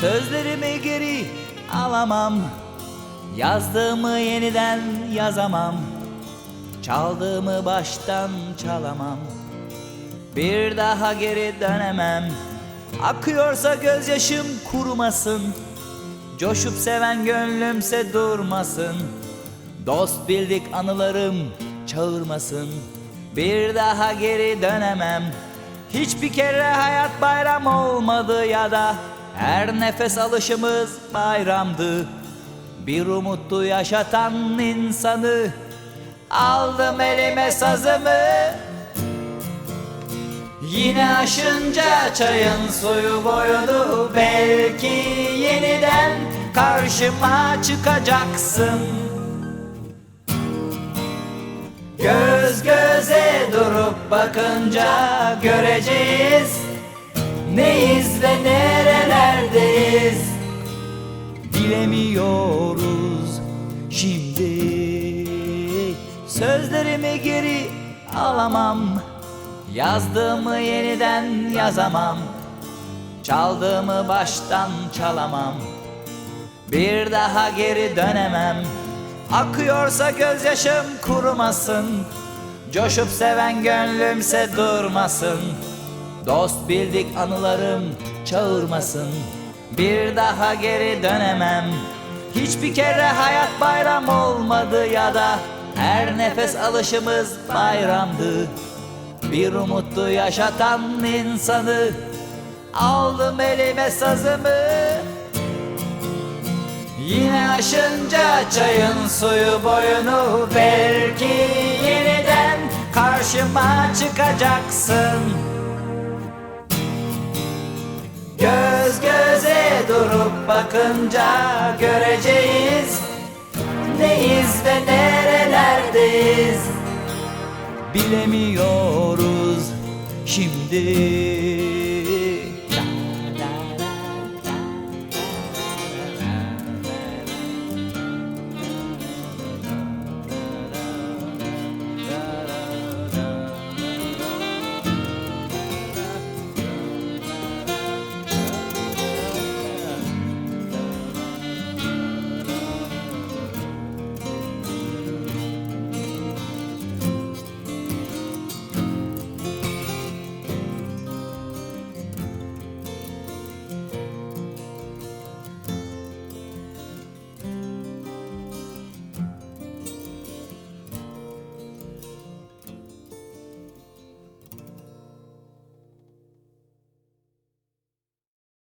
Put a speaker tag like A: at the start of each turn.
A: Sözlerimi geri alamam. Yazdığımı yeniden yazamam. Çaldığımı baştan çalamam. Bir daha geri dönemem. Akıyorsa gözyaşım kurumasın. Coşup seven gönlümse durmasın. Dost bildik anılarım çağırmasın. Bir daha geri dönemem. Hiçbir kere hayat bayram olmadı ya da Her nefes alışımız bayramdı. Bir umuttu yaşatan insanı Aldım elime sazımı. Yine aşınca çayın suyu boyunu Belki yeniden karşıma çıkacaksın. Göz göze durup bakınca göreceğiz. Neyiz ve nerelerdeyiz Bilemiyoruz. Şimdi Sözlerimi geri alamam. Yazdığımı yeniden yazamam. Çaldığımı baştan çalamam. Bir daha geri dönemem. Akıyorsa gözyaşım kurumasın. Coşup seven gönlümse durmasın. Dost bildik anılarım çağırmasın Bir daha geri dönemem. Hiçbir kere hayat bayram olmadı ya da Her nefes alışımız bayramdı. Bir umuttu yaşatan insanı Aldım elime sazımı. Yine aşınca çayın suyu boyunu Belki yeniden karşıma çıkacaksın bakınca göreceğiz. Neyiz ve nerelerdeyiz? Bilemiyoruz şimdi